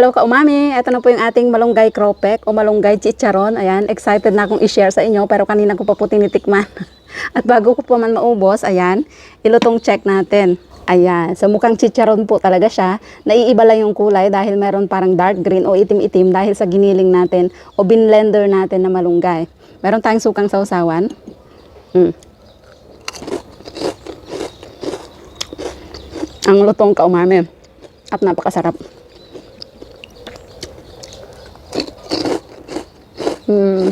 Hello ka umami, ito na po yung ating malunggay cropek o malunggay chicharon. Ayan, excited na akong i-share sa inyo pero kanina ko pa po tinitikman. At bago ko po man maubos, ayan, ilutong check natin. Ayan, so mukhang chicharon po talaga siya. Naiiba lang yung kulay dahil meron parang dark green o itim-itim dahil sa giniling natin o binlender natin na malunggay. Meron tayong sukang sausawan. Mm. Ang lutong ka umami. At napakasarap. Mm.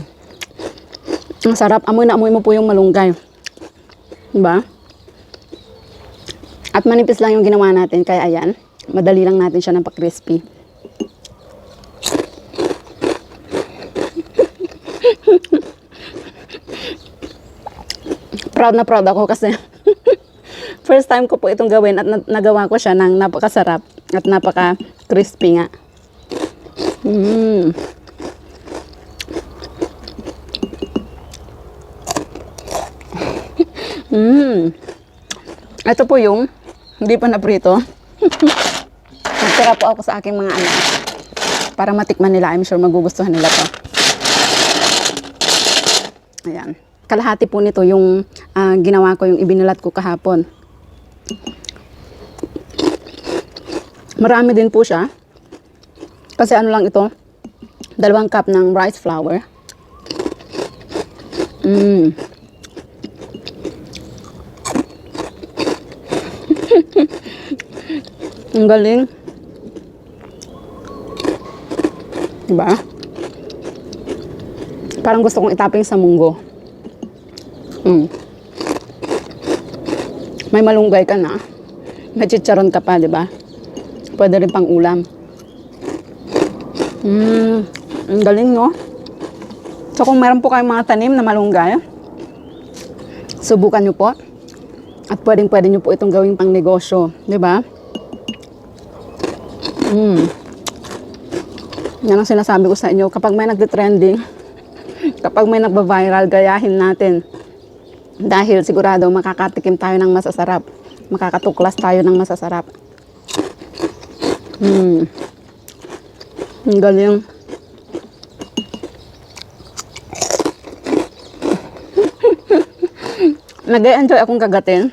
Ang sarap. Amoy na amoy mo po yung malunggay. Diba? At manipis lang yung ginawa natin. Kaya ayan, madali lang natin siya ng pa-crispy. proud na proud ako kasi first time ko po itong gawin at na- nagawa ko siya ng napakasarap at napaka-crispy nga. Mm. Mm. Ito po yung hindi pa naprito. Nagtira po ako sa aking mga anak para matikman nila. I'm sure magugustuhan nila to. Ayan. Kalahati po nito yung ah, ginawa ko, yung ibinilat ko kahapon. Marami din po siya. Kasi ano lang ito, dalawang cup ng rice flour. Mm. Ang galing. Diba? Parang gusto kong itaping sa munggo. Mm. May malunggay ka na. May chicharon ka pa, di ba? Pwede rin pang ulam. Mm. Ang galing, no? So, kung meron po kayong mga tanim na malunggay, subukan nyo po. At pwedeng pwede nyo po itong gawing pang negosyo. Di ba? Mm. Yan ang sinasabi ko sa inyo. Kapag may nagde-trending, kapag may nagba-viral, gayahin natin. Dahil sigurado makakatikim tayo ng masasarap. Makakatuklas tayo ng masasarap. Hmm. Ang galing. Nag-enjoy akong kagatin.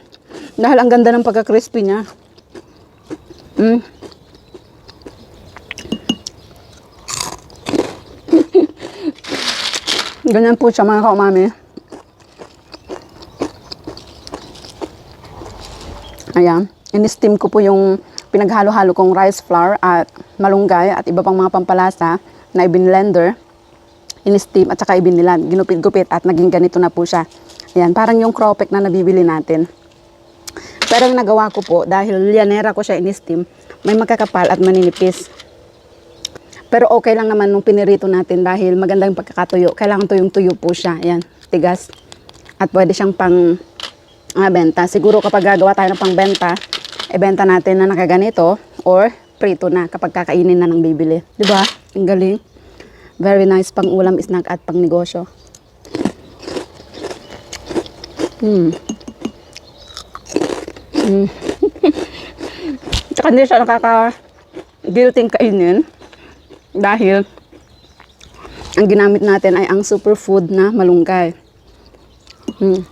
Dahil ang ganda ng pagka-crispy niya. Mm. Ganyan po siya mga kaumami. Ayan. In-steam ko po yung pinaghalo-halo kong rice flour at malunggay at iba pang mga pampalasa na ibinlender. In-steam at saka ibinilan. Ginupit-gupit at naging ganito na po siya. Ayan. Parang yung cropek na nabibili natin. Pero yung nagawa ko po, dahil lianera ko siya in-steam, may magkakapal at maninipis. Pero okay lang naman nung pinirito natin dahil maganda yung pagkakatuyo. Kailangan tuyong tuyo po siya. Ayan, tigas. At pwede siyang pang ah, benta. Siguro kapag gagawa tayo ng pangbenta, ibenta natin na nakaganito or prito na kapag kakainin na ng bibili. Ba? Ang galing. Very nice pang ulam, snack at pang negosyo. Hmm. Hmm. Tsaka hindi siya nakaka-guilting kainin dahil ang ginamit natin ay ang superfood na malunggay. Hmm.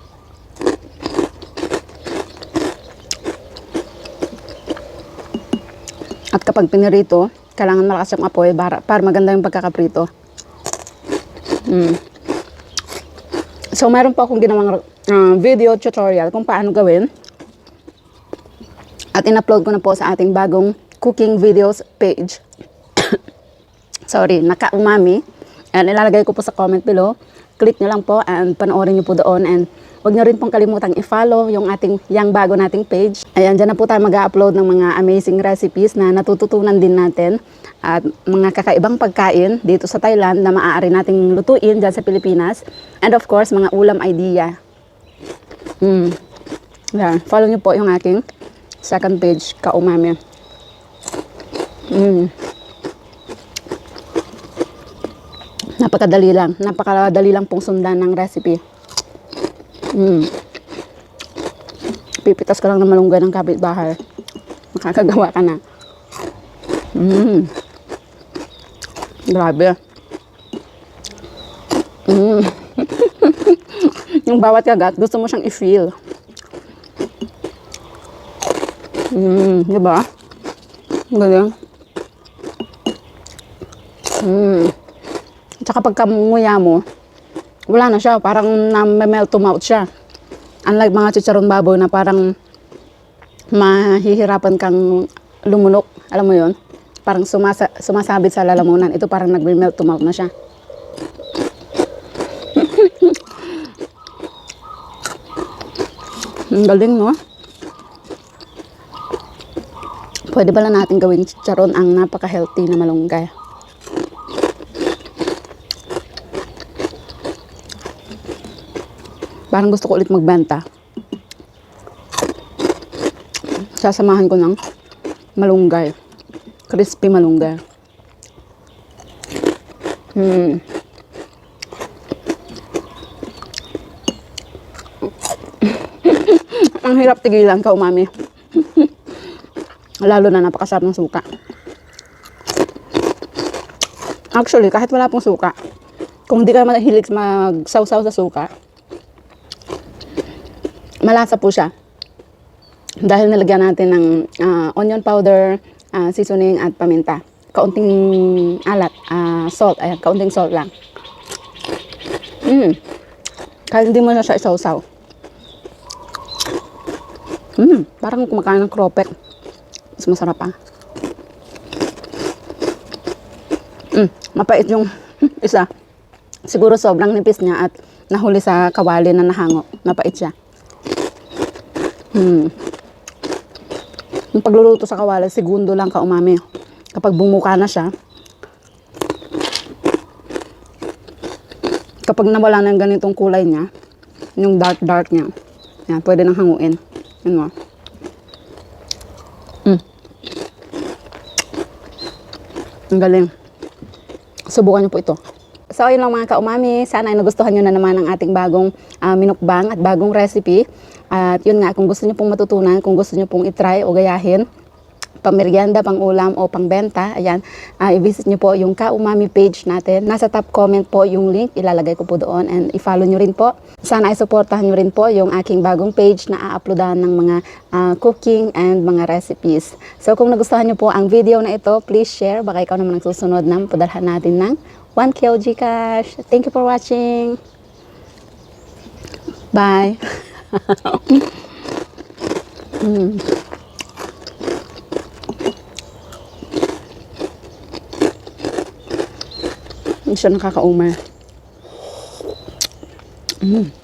At kapag pinirito, kailangan malakas yung apoy para, para maganda yung pagkakaprito. Hmm. So, meron po akong ginawang uh, video tutorial kung paano gawin. At in-upload ko na po sa ating bagong cooking videos page. Sorry, naka-umami. And ilalagay ko po sa comment below. Click nyo lang po and panoorin nyo po doon. And huwag nyo rin pong kalimutang i-follow yung ating, yung bago nating page. Ayan, dyan na po tayo mag-upload ng mga amazing recipes na natututunan din natin. At mga kakaibang pagkain dito sa Thailand na maaari nating lutuin dyan sa Pilipinas. And of course, mga ulam idea. Mm. Yan, follow nyo po yung aking second page, Kaumami. Mm. Napakadali lang. Napakadali lang pong sundan ng recipe. Mm. Pipitas ka lang ng malunggay ng kapitbahay. Makakagawa ka na. Mm. Grabe. Mm. yung bawat kagat, gusto mo siyang i-feel. Mm, di ba? Galing. Mm. Tsaka pagka nguya mo, wala na siya. Parang na-melt to mouth siya. Unlike mga chicharon baboy na parang mahihirapan kang lumunok. Alam mo yon Parang sumasa sumasabit sa lalamunan. Ito parang nag-melt to mouth na siya. Ang galing, no? Pwede pala natin gawin chicharon ang napaka-healthy na malunggay. Parang gusto ko ulit magbenta. Sasamahan ko ng malunggay. Crispy malunggay. Hmm. Ang hirap tigilan ka, umami. Lalo na napakasarap ng suka. Actually, kahit wala pong suka, kung hindi ka mahilig magsaw-saw sa suka, malasa po siya. Dahil nilagyan natin ng ah, onion powder, ah, seasoning at paminta. Kaunting alat, ah, salt, ayan, kaunting salt lang. Mm. Kahit hindi mo na siya isaw-saw. Mm, parang kumakain ng cropek. Mas masarap pa. Mm, mapait yung isa. Siguro sobrang nipis niya at nahuli sa kawali na nahango. Mapait siya. Hmm. Yung pagluluto sa kawali, segundo lang ka umami. Kapag bumuka na siya, kapag nawala na yung ganitong kulay niya, yung dark-dark niya, yan, pwede nang hanguin. Yun mo. Mm. Ang galing. Subukan niyo po ito. So, yun lang mga kaumami. Sana ay nagustuhan nyo na naman ang ating bagong ah, minukbang at bagong recipe. At yun nga, kung gusto nyo pong matutunan, kung gusto nyo pong itry o gayahin, pamerienda, pang ulam o pangbenta, ayan, ah, i-visit nyo po yung Kaumami page natin. Nasa top comment po yung link, ilalagay ko po doon and i-follow nyo rin po. Sana ay supportahan nyo rin po yung aking bagong page na a-uploadan ng mga ah, cooking and mga recipes. So kung nagustuhan nyo po ang video na ito, please share. Baka ikaw naman ang susunod na padalhan natin ng 1 Gcash. Thank you for watching. Bye. Mm. Hindi siya nakakaumay. Mm.